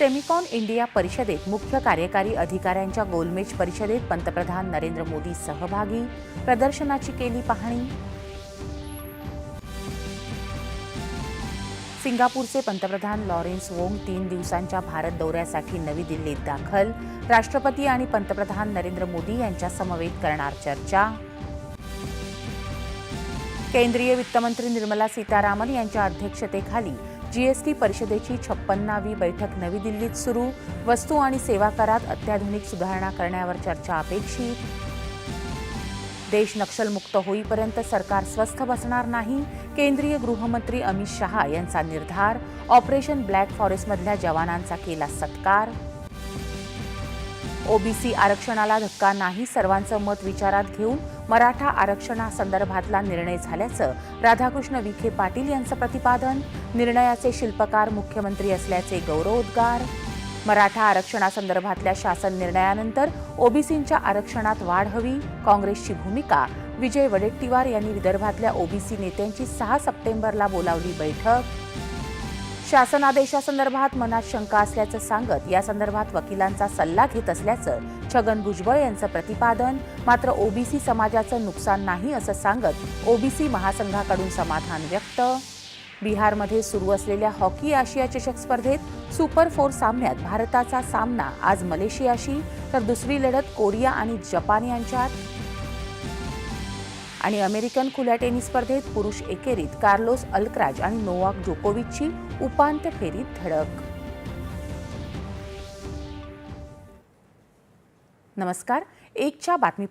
Semicon India परिषदेत मुख्य कार्यकारी अधिकाऱ्यांच्या गोलमेज परिषदेत पंतप्रधान नरेंद्र मोदी सहभागी. प्रदर्शनाची केली पाहणी. सिंगापूरचे पंतप्रधान लॉरेन्स वोंग तीन दिवसांच्या भारत दौऱ्यासाठी नवी दिल्लीत दाखल. राष्ट्रपती आणि पंतप्रधान नरेंद्र मोदी यांच्या समवेत करणार चर्चा. केंद्रीय वित्तमंत्री निर्मला सीतारामन यांच्या अध्यक्षतेखाली जीएसटी परिषदेची छप्पन्नावी बैठक नवी दिल्लीत सुरू. वस्तू आणि सेवा करात अत्याधुनिक सुधारणा करण्यावर चर्चा अपेक्षित. देश नक्षलमुक्त होईपर्यंत सरकार स्वस्थ बसणार नाही. केंद्रीय गृहमंत्री अमित शहा यांचा निर्धार. ऑपरेशन ब्लॅक फॉरेस्टमधल्या जवानांचा केला सत्कार. ओबीसी आरक्षणाला धक्का नाही सर्वांचं मत विचारात घेऊन मराठा आरक्षणासंदर्भातला निर्णय झाल्याचं राधाकृष्ण विखे पाटील यांचं प्रतिपादन. निर्णयाचे शिल्पकार मुख्यमंत्री असल्याचे गौरवोद्गार मराठा आरक्षणासंदर्भातल्या शासन निर्णयानंतर ओबीसींच्या आरक्षणात वाढ हवी. काँग्रेसची भूमिका विजय वडेट्टीवार यांनी विदर्भातल्या ओबीसी नेत्यांची सहा सप्टेंबरला बोलावली बैठक. शासनादेशासंदर्भात मनात शंका असल्याचं सांगत या संदर्भात वकिलांचा सल्ला घेत असल्याचं छगन भुजबळ यांचं प्रतिपादन. मात्र ओबीसी समाजाचं नुकसान नाही असं सांगत ओबीसी महासंघाकडून समाधान व्यक्त. बिहारमध्ये सुरू असलेल्या हॉकी आशिया चषक स्पर्धेत सुपर फोर सामन्यात भारताचा सामना आज मलेशियाशी तर दुसरी लढत कोरिया आणि जपान यांच्यात. आणि अमेरिकन खुल्या टेनिस स्पर्धेत पुरुष एकेरीत कार्लोस अल्क्राज आणि नोवाक जोकोविचची उपांत्य फेरीत धडक. नमस्कार. एकच्या बातमीपत्र